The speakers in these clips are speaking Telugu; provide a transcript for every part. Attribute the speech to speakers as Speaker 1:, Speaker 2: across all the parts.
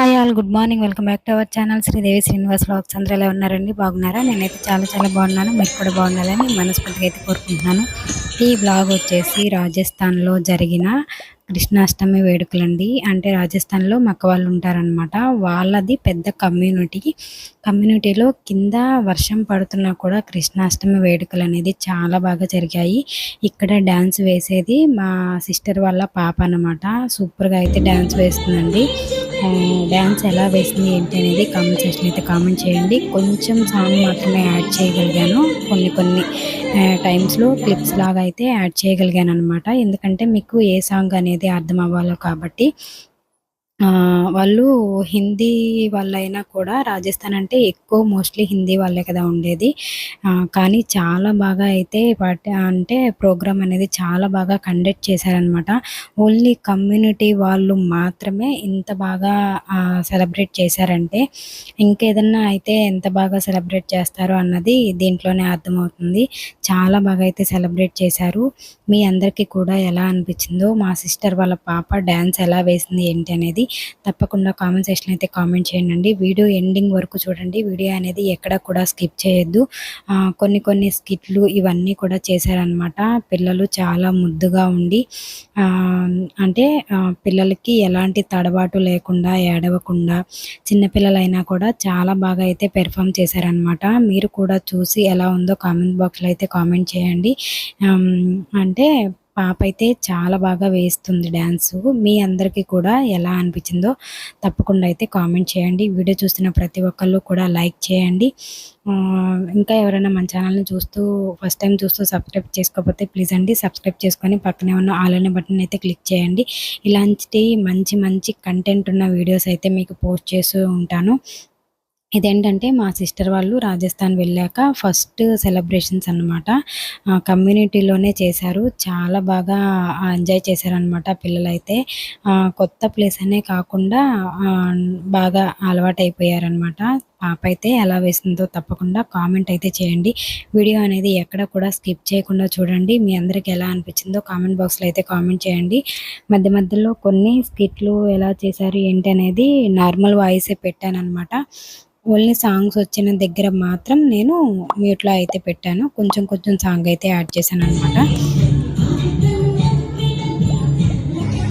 Speaker 1: Hi all good morning. Welcome back to our channel. Sridevi Srinivas vlogs. అందరూ ఎలా ఉన్నారండి? బాగున్నారా? నేనైతే చాలా చాలా బాగున్నాను. మీరు కూడా బాగుండాలని మనస్ఫూర్తిగా అయితే కోరుకుంటున్నాను. ఈ బ్లాగ్ వచ్చేసి రాజస్థాన్లో జరిగిన కృష్ణాష్టమి వేడుకలండి. అంటే రాజస్థాన్లో మక్క వాళ్ళు ఉంటారనమాట వాళ్ళది పెద్ద కమ్యూనిటీ. కమ్యూనిటీలో కింద వర్షం పడుతున్నా కూడా కృష్ణాష్టమి వేడుకలు అనేది చాలా బాగా జరిగాయి. ఇక్కడ డ్యాన్స్ వేసేది మా సిస్టర్ వాళ్ళ పాప అనమాట సూపర్గా అయితే డ్యాన్స్ వేస్తుందండి. డ్యాన్స్ ఎలా వేసింది ఏంటి అనేది కామెంట్ సెక్షన్ అయితే కామెంట్ చేయండి. కొంచెం సాంగ్ మాత్రమే యాడ్ చేయగలిగాను. కొన్ని కొన్ని టైమ్స్లో క్లిప్స్ లాగా అయితే యాడ్ చేయగలిగాను అనమాట ఎందుకంటే మీకు ఏ సాంగ్ అనేది అర్థం అవ్వాలో కాబట్టి వాళ్ళు హిందీ వాళ్ళైనా కూడా రాజస్థాన్ అంటే ఎక్కువ మోస్ట్లీ హిందీ వాళ్ళే కదా ఉండేది. కానీ చాలా బాగా అయితే అంటే ప్రోగ్రామ్ అనేది చాలా బాగా కండక్ట్ చేశారనమాట ఓన్లీ కమ్యూనిటీ వాళ్ళు మాత్రమే ఇంత బాగా సెలబ్రేట్ చేశారంటే ఇంకేదన్నా అయితే ఎంత బాగా సెలబ్రేట్ చేస్తారో అన్నది దీంట్లోనే అర్థమవుతుంది. చాలా బాగా అయితే సెలబ్రేట్ చేశారు. మీ అందరికీ కూడా ఎలా అనిపించిందో మా సిస్టర్ వాళ్ళ పాప డ్యాన్స్ ఎలా వేసింది ఏంటి అనేది తప్పకుండా కామెంట్ సెక్షన్ అయితే కామెంట్ చేయండి. వీడియో ఎండింగ్ వరకు చూడండి. వీడియో అనేది ఎక్కడ కూడా స్కిప్ చేయొద్దు. కొన్ని కొన్ని స్కిట్లు ఇవన్నీ కూడా చేశారనమాట పిల్లలు చాలా ముద్దుగా ఉండి అంటే పిల్లలకి ఎలాంటి తడబాటు లేకుండా ఏడవకుండా చిన్నపిల్లలైనా కూడా చాలా బాగా అయితే పెర్ఫామ్ చేశారనమాట మీరు కూడా చూసి ఎలా ఉందో కామెంట్ బాక్స్లో అయితే కామెంట్ చేయండి. అంటే పాప అయితే చాలా బాగా వేస్తుంది డ్యాన్స్ మీ అందరికీ కూడా ఎలా అనిపించిందో తప్పకుండా అయితే కామెంట్ చేయండి. వీడియో చూస్తున్న ప్రతి ఒక్కళ్ళు కూడా లైక్ చేయండి. ఇంకా ఎవరైనా మన ఛానల్ని చూస్తూ ఫస్ట్ టైం చూస్తూ సబ్స్క్రైబ్ చేసుకోకపోతే ప్లీజ్ అండి సబ్స్క్రైబ్ చేసుకొని పక్కనే ఉన్న ఆల్ అనే బటన్ అయితే క్లిక్ చేయండి. ఇలాంటి మంచి మంచి కంటెంట్ ఉన్న వీడియోస్ అయితే మీకు పోస్ట్ చేస్తూ ఉంటాను. ఇదేంటంటే మా సిస్టర్ వాళ్ళు రాజస్థాన్ వెళ్ళాక ఫస్ట్ సెలబ్రేషన్స్ అనమాట కమ్యూనిటీలోనే చేశారు. చాలా బాగా ఎంజాయ్ చేశారనమాట పిల్లలైతే. కొత్త ప్లేస్ అనే కాకుండా బాగా అలవాటైపోయారనమాట పాప అయితే ఎలా వేసిందో తప్పకుండా కామెంట్ అయితే చేయండి. వీడియో అనేది ఎక్కడ కూడా స్కిప్ చేయకుండా చూడండి. మీ అందరికి ఎలా అనిపించిందో కామెంట్ బాక్స్లో అయితే కామెంట్ చేయండి. మధ్య మధ్యలో కొన్ని స్కిట్లు ఎలా చేశారు ఏంటి అనేది నార్మల్ వాయిసే పెట్టాను అనమాట ఓన్లీ సాంగ్స్ వచ్చిన దగ్గర మాత్రం నేను మ్యూట్లో అయితే పెట్టాను. కొంచెం కొంచెం సాంగ్ అయితే యాడ్ చేశాను అనమాట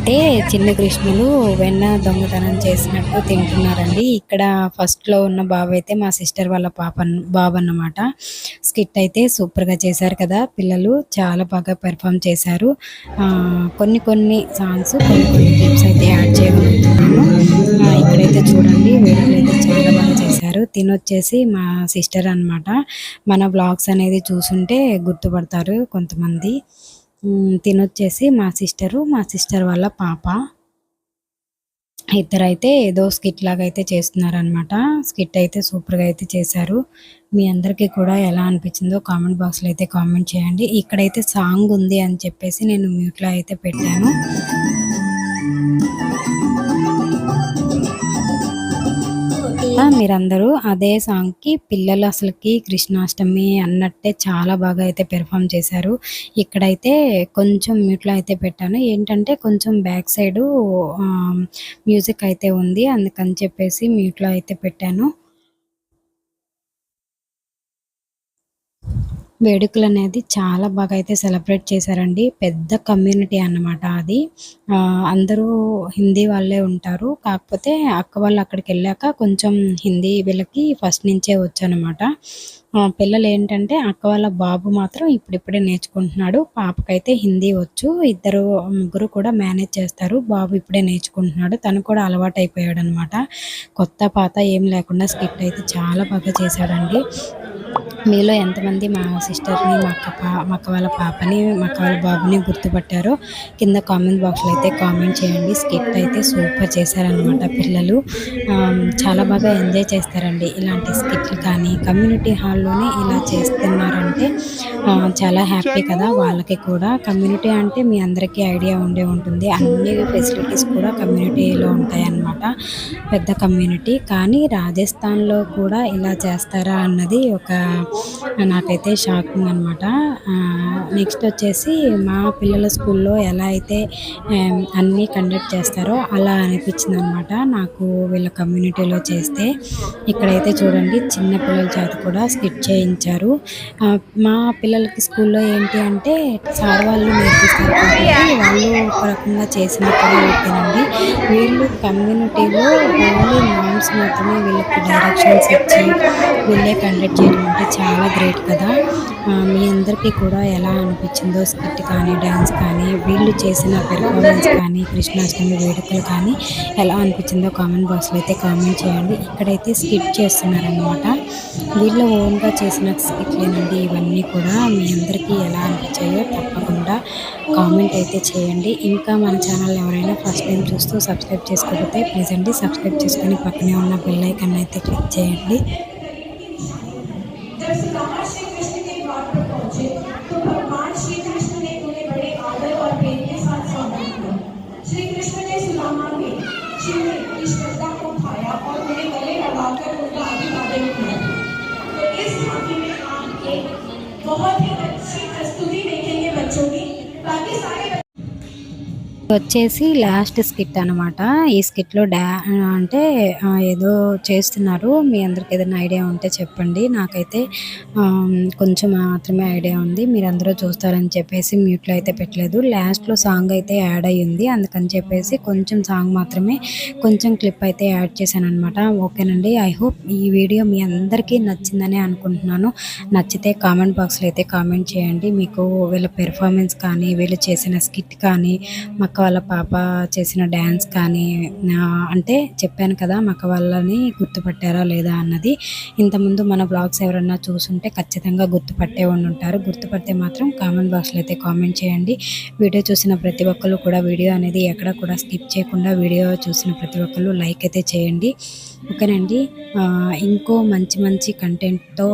Speaker 1: అంటే చిన్న కృష్ణులు వెన్న దొంగతనం చేసినట్టు తింటున్నారండి. ఇక్కడ ఫస్ట్లో ఉన్న బాబు అయితే మా సిస్టర్ వాళ్ళ పాప బాబు అన్నమాట స్కిట్ అయితే సూపర్గా చేశారు కదా. పిల్లలు చాలా బాగా పెర్ఫామ్ చేశారు. కొన్ని కొన్ని సాంగ్స్ కొన్ని కొన్ని క్లిప్స్ అయితే యాడ్ చేయగలుగుతున్నాను ఇక్కడైతే చూడండి వీడియోలు అయితే చాలా బాగా చేశారు. తినొచ్చేసి మా సిస్టర్ అనమాట మన బ్లాగ్స్ అనేది చూసుంటే గుర్తుపడతారు కొంతమంది. తినొచ్చేసి మా సిస్టరు మా సిస్టర్ వాళ్ళ పాప. ఇద్దరైతే ఏదో స్కిట్ లాగా అయితే చేస్తున్నారనమాట స్కిట్ అయితే సూపర్గా అయితే చేశారు. మీ అందరికీ కూడా ఎలా అనిపించిందో కామెంట్ బాక్స్లో అయితే కామెంట్ చేయండి. ఇక్కడైతే సాంగ్ ఉంది అని చెప్పేసి నేను మ్యూట్లో అయితే పెట్టాను. మీరందరూ అదే సాంగ్కి పిల్లలు అసలుకి కృష్ణాష్టమి అన్నట్టే చాలా బాగా అయితే పెర్ఫామ్ చేశారు. ఇక్కడైతే కొంచెం మ్యూట్లో అయితే పెట్టాను. ఏంటంటే కొంచెం బ్యాక్ సైడు మ్యూజిక్ అయితే ఉంది. అందుకని చెప్పేసి మ్యూట్లో అయితే పెట్టాను. వేడుకలు అనేది చాలా బాగా అయితే సెలబ్రేట్ చేశారండి. పెద్ద కమ్యూనిటీ అన్నమాట అది. అందరూ హిందీ వాళ్ళే ఉంటారు. కాకపోతే అక్క వాళ్ళు అక్కడికి వెళ్ళాక కొంచెం హిందీ వీళ్ళకి ఫస్ట్ నుంచే వచ్చనమాట పిల్లలు ఏంటంటే అక్క వాళ్ళ బాబు మాత్రం ఇప్పుడిప్పుడే నేర్చుకుంటున్నాడు. పాపకైతే హిందీ వచ్చు. ఇద్దరు ముగ్గురు కూడా మేనేజ్ చేస్తారు. బాబు ఇప్పుడే నేర్చుకుంటున్నాడు. తను కూడా అలవాటు అయిపోయాడు అనమాట కొత్త పాత ఏం లేకుండా స్కిట్ అయితే చాలా బాగా చేశాడండి. మీలో ఎంతమంది మా సిస్టర్ని మా అక్క పా మా అక్క వాళ్ళ పాపని మా అక్క వాళ్ళ బాబుని గుర్తుపట్టారో కింద కామెంట్ బాక్స్లో అయితే కామెంట్ చేయండి. స్కిట్ అయితే సూపర్ చేశారనమాట పిల్లలు. చాలా బాగా ఎంజాయ్ చేస్తారండి. ఇలాంటి స్కిట్లు కానీ కమ్యూనిటీ హాల్ హాల్లోనే ఇలా చేస్తున్నారంటే చాలా హ్యాపీ కదా. వాళ్ళకి కూడా కమ్యూనిటీ అంటే మీ అందరికీ ఐడియా ఉండే ఉంటుంది. అన్ని ఫెసిలిటీస్ కూడా కమ్యూనిటీలో ఉంటాయన్నమాట. పెద్ద కమ్యూనిటీ. కానీ రాజస్థాన్లో కూడా ఇలా చేస్తారా అన్నది ఒక నాకైతే షాకింగ్ అనమాట నెక్స్ట్ వచ్చేసి మా పిల్లల స్కూల్లో ఎలా అయితే అన్నీ కండక్ట్ చేస్తారో అలా అనిపించింది అనమాట నాకు వీళ్ళ కమ్యూనిటీలో చేస్తే. ఇక్కడైతే చూడండి చిన్న పిల్లల చేత కూడా స్కిట్ చేయించారు. మా పిల్లలకి స్కూల్లో ఏంటి అంటే సార్ వాళ్ళు నేర్పిస్తారు కాబట్టి వాళ్ళు ఒక రకంగా చేసినప్పుడు ఓకేనండి. వీళ్ళు కమ్యూనిటీలో ఓన్లీ మ్యామ్స్ మాత్రమే వీళ్ళకి డైరెక్షన్స్ ఇచ్చి వీళ్ళే కండక్ట్ చేయడం అంటే చాలా గ్రేట్ కదా. మీ అందరికీ కూడా ఎలా అనిపించిందో స్కిట్ కానీ డ్యాన్స్ కానీ వీళ్ళు చేసిన పెర్ఫార్మెన్స్ కానీ కృష్ణాష్టమి వేడుకలు కానీ ఎలా అనిపించిందో కామెంట్ బాక్స్లో అయితే కామెంట్ చేయండి. ఇక్కడైతే స్కిట్ చేస్తున్నారనమాట వీళ్ళు ఓన్గా చేసిన స్కిట్లేనండి. ఇవన్నీ కూడా మీ అందరికీ ఎలా అనిపించాయో తప్పకుండా కామెంట్ అయితే చేయండి. ఇంకా మన ఛానల్ ఎవరైనా ఫస్ట్ టైం చూస్తూ సబ్స్క్రైబ్ చేసుకోకపోతే ప్లీజ్ అండి సబ్స్క్రైబ్ చేసుకొని పక్కనే ఉన్న బెల్ ఐకన్ అయితే క్లిక్ చేయండి.
Speaker 2: लगाकर उनका अभिवादन तो इस झांकी में बहुत ही
Speaker 1: వచ్చేసి లాస్ట్ స్కిట్ అనమాట ఈ స్కిట్లో డా అంటే ఏదో చేస్తున్నారు. మీ అందరికి ఏదైనా ఐడియా ఉంటే చెప్పండి. నాకైతే కొంచెం మాత్రమే ఐడియా ఉంది. మీరు అందరూ చూస్తారని చెప్పేసి మ్యూట్లో అయితే పెట్టలేదు. లాస్ట్లో సాంగ్ అయితే యాడ్ అయ్యింది. అందుకని చెప్పేసి కొంచెం సాంగ్ మాత్రమే కొంచెం క్లిప్ అయితే యాడ్ చేశాను అనమాట ఓకేనండి. ఐ హోప్ ఈ వీడియో మీ అందరికీ నచ్చిందని అనుకుంటున్నాను. నచ్చితే కామెంట్ బాక్స్లో అయితే కామెంట్ చేయండి. మీకు వీళ్ళ పెర్ఫార్మెన్స్ కానీ వీళ్ళు చేసిన స్కిట్ కానీ మాకు వాళ్ళ పాప చేసిన డ్యాన్స్ కానీ అంటే చెప్పాను కదా మాకు వాళ్ళని గుర్తుపట్టారా లేదా అన్నది. ఇంతకుముందు మన బ్లాగ్స్ ఎవరన్నా చూసుంటే ఖచ్చితంగా గుర్తుపట్టే ఉంటారు. గుర్తుపడితే మాత్రం కామెంట్ బాక్స్లో అయితే కామెంట్ చేయండి. వీడియో చూసిన ప్రతి ఒక్కరు కూడా వీడియో అనేది ఎక్కడ కూడా స్కిప్ చేయకుండా వీడియో చూసిన ప్రతి ఒక్కరు లైక్ అయితే చేయండి. ఓకేనండి. ఇంకో మంచి మంచి కంటెంట్తో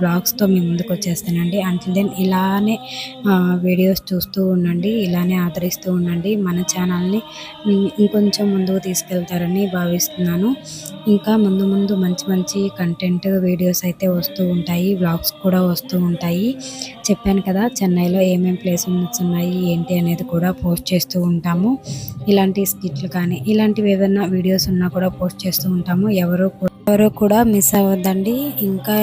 Speaker 1: బ్లాగ్స్తో మేము ముందుకు వచ్చేస్తానండి. అంటిల్ దెన్ ఇలానే వీడియోస్ చూస్తూ ఉండండి. ఇలానే ఆదరిస్తూ ఉండండి. మన ఛానల్ని ఇంకొంచెం ముందుకు తీసుకెళ్తారని భావిస్తున్నాను. ఇంకా ముందు ముందు మంచి మంచి కంటెంట్ వీడియోస్ అయితే వస్తూ ఉంటాయి. బ్లాగ్స్ కూడా వస్తూ ఉంటాయి. చెప్పాను కదా చెన్నైలో ఏమేమి ప్లేసెస్ ఉన్నాయి ఏంటి అనేది కూడా పోస్ట్ చేస్తూ ఉంటాము. ఇలాంటి స్కిట్లు కానీ ఇలాంటివి ఏదైనా వీడియోస్ ఉన్నా కూడా పోస్ట్ చేస్తూ ఉంటాము. ఎవరు ఎవరు కూడా మిస్ అవ్వద్దండి. ఇంకా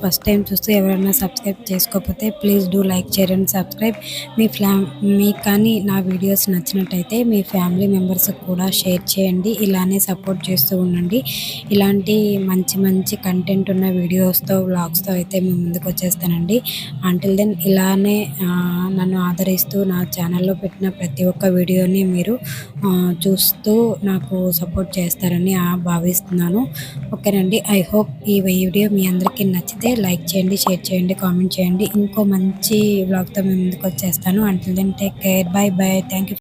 Speaker 1: ఫస్ట్ టైం చూస్తూ ఎవరైనా సబ్స్క్రైబ్ చేసుకోకపోతే ప్లీజ్ డూ లైక్ చేయండి సబ్స్క్రైబ్ మీ ఫ్లా మీకు కానీ నా వీడియోస్ నచ్చినట్టయితే మీ ఫ్యామిలీ మెంబర్స్కి కూడా షేర్ చేయండి. ఇలానే సపోర్ట్ చేస్తూ ఉండండి. ఇలాంటి మంచి మంచి కంటెంట్ ఉన్న వీడియోస్తో వ్లాగ్స్తో అయితే మేము ముందుకు వచ్చేస్తానండి. అంటిల్ దెన్ ఇలానే నన్ను ఆదరిస్తూ నా ఛానల్లో పెట్టిన ప్రతి ఒక్క వీడియోని మీరు చూస్తూ నాకు సపోర్ట్ చేస్తారని భావిస్తున్నాను. ఓకేనండి ఐ హోప్ ఈ వీడియో మీ అందరికీ నచ్చితే లైక్ చేయండి షేర్ చేయండి కామెంట్ చేయండి. ఇంకో మంచి బ్లాగ్తో మేము ముందుకు వచ్చేస్తాను. Until then take care bye bye thank you